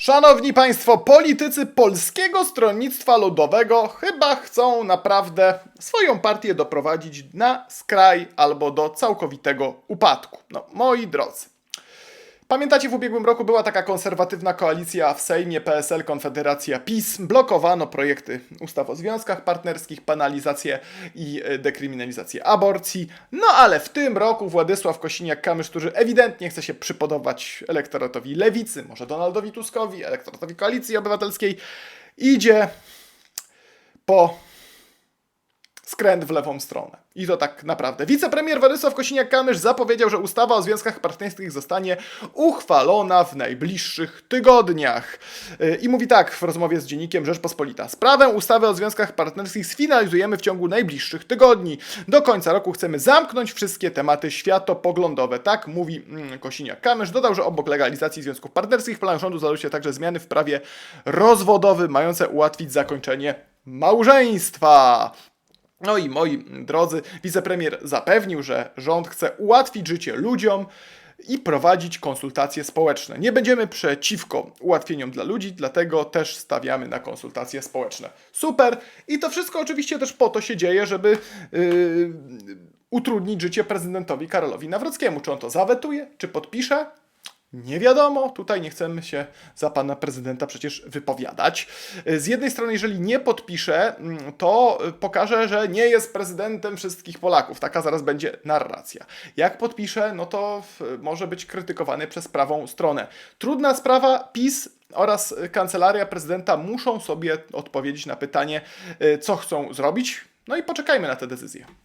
Szanowni Państwo, politycy Polskiego Stronnictwa Ludowego chyba chcą naprawdę swoją partię doprowadzić na skraj albo do całkowitego upadku. No, moi drodzy. Pamiętacie, w ubiegłym roku była taka konserwatywna koalicja w Sejmie PSL, Konfederacja PiS. Blokowano projekty ustaw o związkach partnerskich, penalizację i e, dekryminalizację aborcji. No ale w tym roku Władysław Kosiniak-Kamysz, który ewidentnie chce się przypodobać elektoratowi lewicy, może Donaldowi Tuskowi, elektoratowi Koalicji Obywatelskiej, idzie po skręt w lewą stronę. I to tak naprawdę. Wicepremier Władysław Kosiniak-Kamysz zapowiedział, że ustawa o związkach partnerskich zostanie uchwalona w najbliższych tygodniach. Yy, I mówi tak w rozmowie z dziennikiem Rzeczpospolita. Sprawę ustawy o związkach partnerskich sfinalizujemy w ciągu najbliższych tygodni. Do końca roku chcemy zamknąć wszystkie tematy światopoglądowe. Tak mówi mm, Kosiniak-Kamysz. Dodał, że obok legalizacji związków partnerskich w planie rządu znalazły się także zmiany w prawie rozwodowym mające ułatwić zakończenie małżeństwa. No i moi drodzy, wicepremier zapewnił, że rząd chce ułatwić życie ludziom i prowadzić konsultacje społeczne. Nie będziemy przeciwko ułatwieniom dla ludzi, dlatego też stawiamy na konsultacje społeczne. Super! I to wszystko oczywiście też po to się dzieje, żeby yy, utrudnić życie prezydentowi Karolowi Nawrockiemu. Czy on to zawetuje, czy podpisze? Nie wiadomo, tutaj nie chcemy się za pana prezydenta przecież wypowiadać. Z jednej strony, jeżeli nie podpisze, mm, to pokaże, że nie jest prezydentem wszystkich Polaków. Taka zaraz będzie narracja. Jak podpisze, no to może być krytykowany przez prawą stronę. Trudna sprawa, PiS oraz kancelaria prezydenta muszą sobie odpowiedzieć na pytanie, y, co chcą zrobić. No i poczekajmy na tę decyzję.